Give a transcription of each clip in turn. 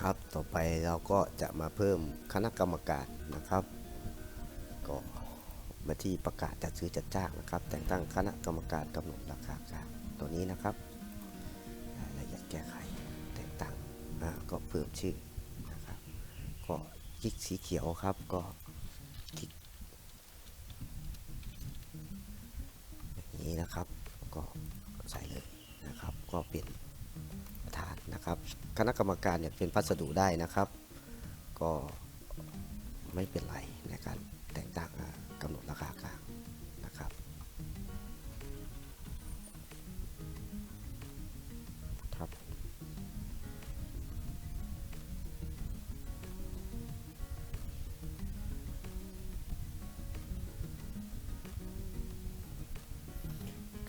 ครับ ต่อไปเราก็จะมาเพิ่มคณะกรรมการนะครับ ก็มาที่ประกาศจัดซื้อจัดจ้างนะครับ แต่งตั้งคณะกรรมการกำหนดราคากลางตัวนี้นะครับรายละเอียดแก้ไขแต่งตั้งก็เพิ่มชื่อนะครับ ก็คลิกสีเขียวครับก็คลิกอย่างนี้นะครับก็ใส่เลยนะครับ ก็เป็นประธานนะครับ คณะกรรมการเนี่ยเป็นพัสดุได้นะครับ ก็ไม่เป็นไรในการแต่งตั้งกำหนดราคากลางนะครับ ครับ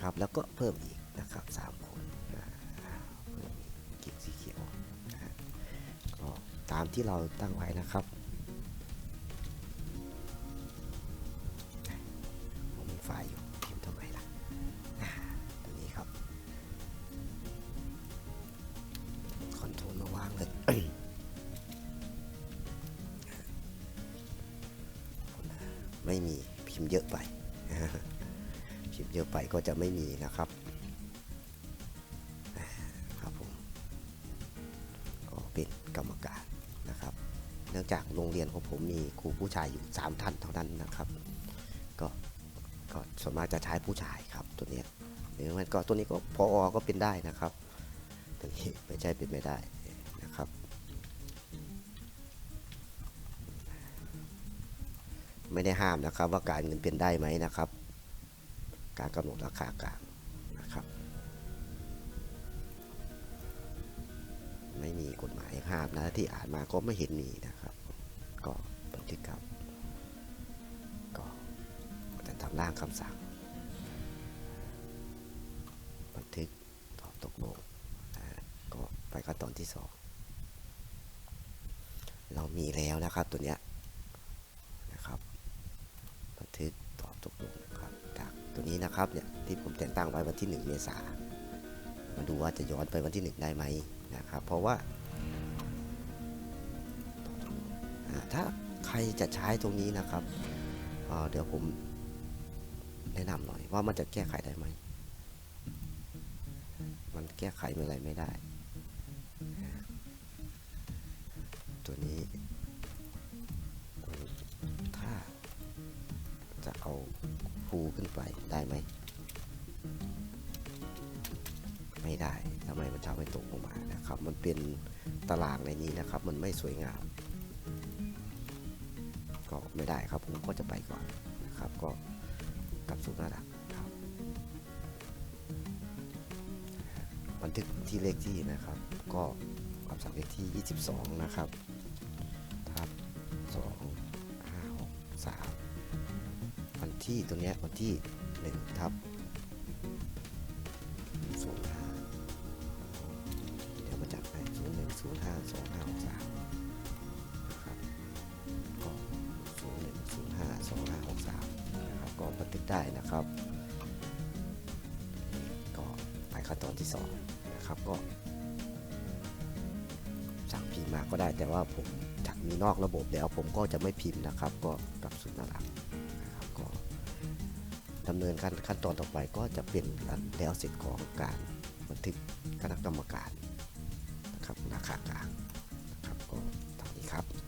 ครับแล้วก็เพิ่มอีกนะครับสามคน ตามที่เราตั้งไว้นะครับผมมีไฟล์อยู่พิมพ์ทำไมล่ะอ่าตัวนี้ครับคอนโทรลมาวางเลยไม่มีพิมพ์เยอะไปพิมพ์เยอะไปก็จะไม่มีนะครับครับผมก็เป็นกรรม นื่องจากโรงเรียนของผมมีครูผู้ชายอยู่ 3 ท่านเท่านั้นนะครับ ก็ก็ส่วนมากจะใช้ผู้ชายครับตัวนี้หรือมันก็ตัวนี้ก็พอก็เป็นได้นะครับตัวนี้ไม่ใช่เป็นไม่ได้นะครับ ไม่ได้ห้ามนะครับว่าการเงินเป็นได้ไหมนะครับ การกำหนดราคากลางนะครับ ไม่มีกฎหมายห้ามนะที่อ่านมาก็ไม่เห็นมีนะครับ ก็บันทึกครับ ก็จะทำร่างคำสั่ง บันทึกตอบตกลงนะก็ไปขั้นตอนที่สองเรามีแล้วนะครับตัวเนี้ยนะครับ บันทึกตอบตกลงครับจากตัวนี้นะครับเนี่ยที่ผมแต่งตั้งไว้วันที่ 1 เมษา มาดูว่าจะย้อนไปวันที่ 1 ได้ไหมนะครับ เพราะว่า ถ้าใครจะใช้ตรงนี้นะครับเเดี๋ยวผมแนะนำหน่อยว่ามันจะแก้ไขได้ไหม มันแก้ไขอะไรไม่ได้ ตัวนี้ ถ้าจะเอาภูขึ้นไปได้ไหม ไม่ได้ทำไมมันทำให้ตกลงมานะครับ มันเป็นตารางในนี้นะครับ มันไม่สวยงาม ก็ไม่ได้ครับผมก็จะไปก่อนนะครับ ก็กลับสู่หน้าหลักครับ บันทึกที่เลขที่นะครับ ก็คำสั่งเลขที่ 22 นะครับทับ2 5 6 3วันที่ตรงเนี้ยวันที่1ทับ ก็บันทึกได้นะครับก็ไปขั้นตอนที่2นะครับก็สั่งพิมพ์มาก็ได้แต่ว่าผมจากมีนอกระบบแล้วผมก็จะไม่พิมพ์นะครับ ก็กลับสู่หน้าหลักนะครับก็ดำเนินการขั้นตอนต่อไปก็จะเป็นแล้วเสร็จของการบันทึกคณะกรรมการนะครับราคากลางนี้ครับ